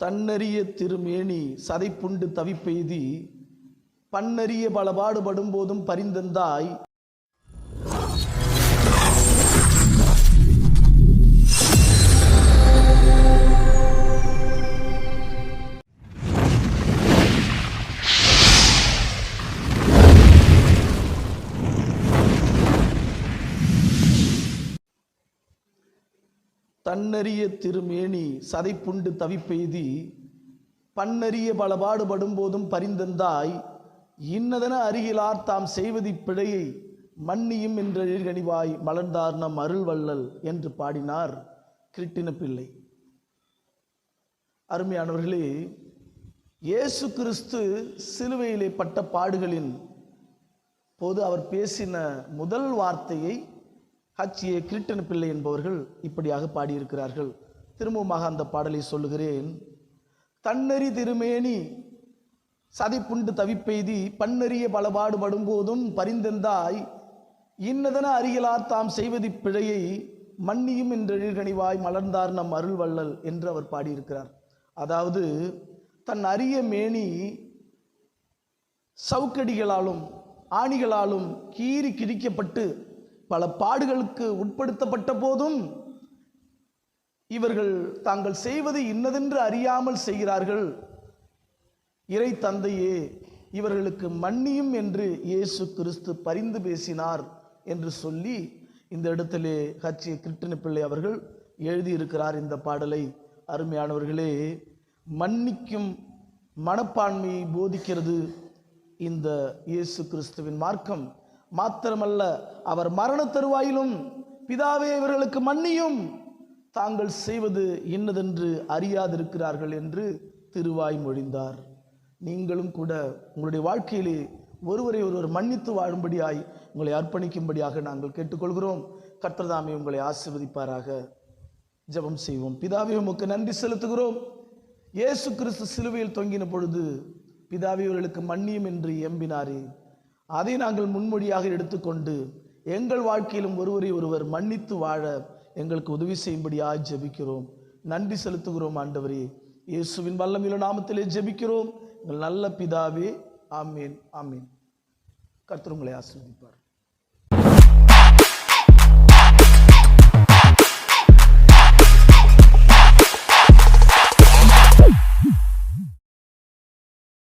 தன்னறிய திருமேனி சதைப்புண்டு தவிப்பெய்தி பன்னறிய பல பாடுபடும் போதும் பரிந்தந்தாய். தன்னறிய திருமேனி சதைப்புண்டு தவிப்பெய்தி பன்னறிய பல பாடுபடும் போதும் பரிந்தந்தாய் இன்னதென அருகிலார் தாம் செய்வதி பிழையை மன்னியும் என்ற எழிற்கனிவாய் மலர்ந்தார் நம் அருள்வள்ளல் என்று பாடினார் கிருட்டின பிள்ளை. அருமையானவர்களே இயேசு கிறிஸ்து சிலுவையிலே பட்ட பாடுகளின் போது அவர் பேசின முதல் வார்த்தையை ஹச் ஏ பிள்ளை என்பவர்கள் இப்படியாக பாடியிருக்கிறார்கள். திரும்பமாக அந்த பாடலை சொல்லுகிறேன். தன்னறி திருமேனி சதைப்புண்டு தவிப்பெய்தி பன்னறிய பல பாடுபடும் போதும் பரிந்தெந்தாய். இன்னதென அருகிலார் தாம் செய்வதி பிழையை மன்னியும் என்ற மலர்ந்தார் நம் அருள்வள்ளல் என்று அவர் பாடியிருக்கிறார். அதாவது தன் அரிய மேனி சவுக்கடிகளாலும் ஆணிகளாலும் கீறி கிழிக்கப்பட்டு பல பாடுகளுக்கு உட்படுத்தப்பட்ட போதும் இவர்கள் தாங்கள் செய்வது இன்னதென்று அறியாமல் செய்கிறார்கள். இறை தந்தையே இவர்களுக்கு மன்னியும் என்று இயேசு கிறிஸ்து பரிந்து பேசினார் என்று சொல்லி இந்த இடத்திலே ஹச்சி கிருட்டின பிள்ளை அவர்கள் எழுதியிருக்கிறார் இந்த பாடலை. அருமையானவர்களே மன்னிக்கும் மனப்பான்மையை போதிக்கிறது இந்த இயேசு கிறிஸ்துவின் மார்க்கம். மாத்திரமல்ல அவர் மரண தருவாயிலும் பிதாவே இவர்களுக்கு மன்னியும். தாங்கள் செய்வது இன்னதென்று அறியாதிருக்கிறார்கள் என்று திருவாய் மொழிந்தார். நீங்களும் கூட உங்களுடைய வாழ்க்கையிலே ஒருவரை ஒருவர் மன்னித்து வாழும்படியாய் உங்களை அர்ப்பணிக்கும்படியாக நாங்கள் கேட்டுக்கொள்கிறோம். கர்த்தர்தாமே உங்களை ஆசிர்வதிப்பாராக. ஜெபம் செய்வோம். பிதாவே உமக்கு நன்றி செலுத்துகிறோம். இயேசு கிறிஸ்து சிலுவையில் தொங்கின பொழுது பிதாவே இவர்களுக்கு மன்னியும் என்று எம்பினாரே. அதை நாங்கள் முன்மொழியாக எடுத்துக்கொண்டு எங்கள் வாழ்க்கையிலும் ஒருவரை ஒருவர் மன்னித்து வாழ எங்களுக்கு உதவி செய்யும்படியாக ஜெபிக்கிறோம். நன்றி செலுத்துகிறோம் ஆண்டவரே. இயேசுவின் வல்லமில்ல நாமத்திலே ஜெபிக்கிறோம். எங்கள் நல்ல பிதாவே ஆமீன் ஆமீன். கர்த்தர் உங்களை ஆசீர்வதிப்பார்.